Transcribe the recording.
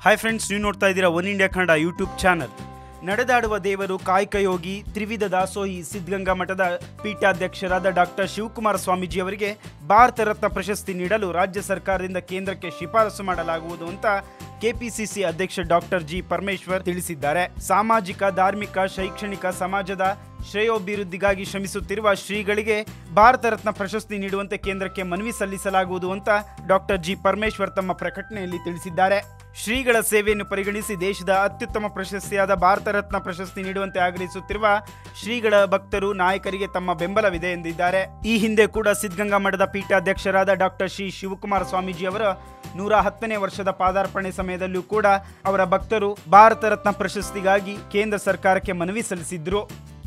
Hi friends ನೀವು ನೋಡ್ತಾ ಇದ್ದೀರಾ one India Kannada YouTube channel ನಡೆದಾಡುವ ದೇವರು ಕಾಯಕಯೋಗಿ ತ್ರಿವಿಧ ದಾಸೋಹಿ ಸಿದ್ಧಗಂಗಾ ಮಠದ ಪೀಠಾಧ್ಯಕ್ಷರಾದ ಡಾಕ್ಟರ್ ಶಿವಕುಮಾರ ಸ್ವಾಮೀಜಿ ಅವರಿಗೆ ಭಾರತ ರತ್ನ ಪ್ರಶಸ್ತಿ ನೀಡಲು ರಾಜ್ಯ ಸರ್ಕಾರದಿಂದ ಕೇಂದ್ರಕ್ಕೆ ಶಿಫಾರಸು ಮಾಡಲಾಗುವುದು ಅಂತ ಕೆಪಿಸಿಸಿ ಅಧ್ಯಕ್ಷ ಡಾಕ್ಟರ್ ಜಿ ಪರಮೇಶ್ವರ್ ತಿಳಿಸಿದ್ದಾರೆ. ಸಾಮಾಜಿಕ, ಧಾರ್ಮಿಕ, ಶೈಕ್ಷಣಿಕ, ಸಮಾಜದ ಶ್ರೇಯೋಭಿವೃದ್ಧಿಗಾಗಿ ಶ್ರಮಿಸುತ್ತಿರುವ ಶ್ರೀಗಳಿಗೆ ಭಾರತ ರತ್ನ ಪ್ರಶಸ್ತಿ ನೀಡುವಂತೆ ಕೇಂದ್ರಕ್ಕೆ ಮನವಿ ಸಲ್ಲಿಸಲಾಗುವುದು ಅಂತ ಡಾಕ್ಟರ್ ಜಿ ಪರಮೇಶ್ವರ್ ತಮ್ಮ ಪ್ರಕಟಣೆಯಲ್ಲಿ ತಿಳಿಸಿದ್ದಾರೆ. ಶ್ರೀಗಳ ಸೇವೆಯನ್ನು ಪರಿಗಣಿಸಿ ದೇಶದ ಅತ್ಯುತ್ತಮ ಪ್ರಶಸ್ತಿಯಾದ ಭಾರತ ರತ್ನ ಪ್ರಶಸ್ತಿ ನೀಡುವಂತೆ ಆಗ್ರಹಿಸುತ್ತಿರುವ ಶ್ರೀಗಳ ಭಕ್ತರು, ನಾಯಕರಿಗೆ ತಮ್ಮ ಬೆಂಬಲವಿದೆ ಎಂದಿದ್ದಾರೆ. ಈ ಹಿಂದೆ ಕೂಡ ಸಿದ್ಧಗಂಗಾ ಮಠದ ಪೀಠಾಧ್ಯಕ್ಷರಾದ ಡಾಕ್ಟರ್ ಶ್ರೀ ಶಿವಕುಮಾರ ಸ್ವಾಮೀಜಿ ಅವರ ನೂರ ಹತ್ತನೇ ವರ್ಷದ ಪಾದಾರ್ಪಣೆ ಸಮಯದಲ್ಲೂ ಕೂಡ ಅವರ ಭಕ್ತರು ಭಾರತ ರತ್ನ ಪ್ರಶಸ್ತಿಗಾಗಿ ಕೇಂದ್ರ ಸರ್ಕಾರಕ್ಕೆ ಮನವಿ ಸಲ್ಲಿಸಿದ್ರು.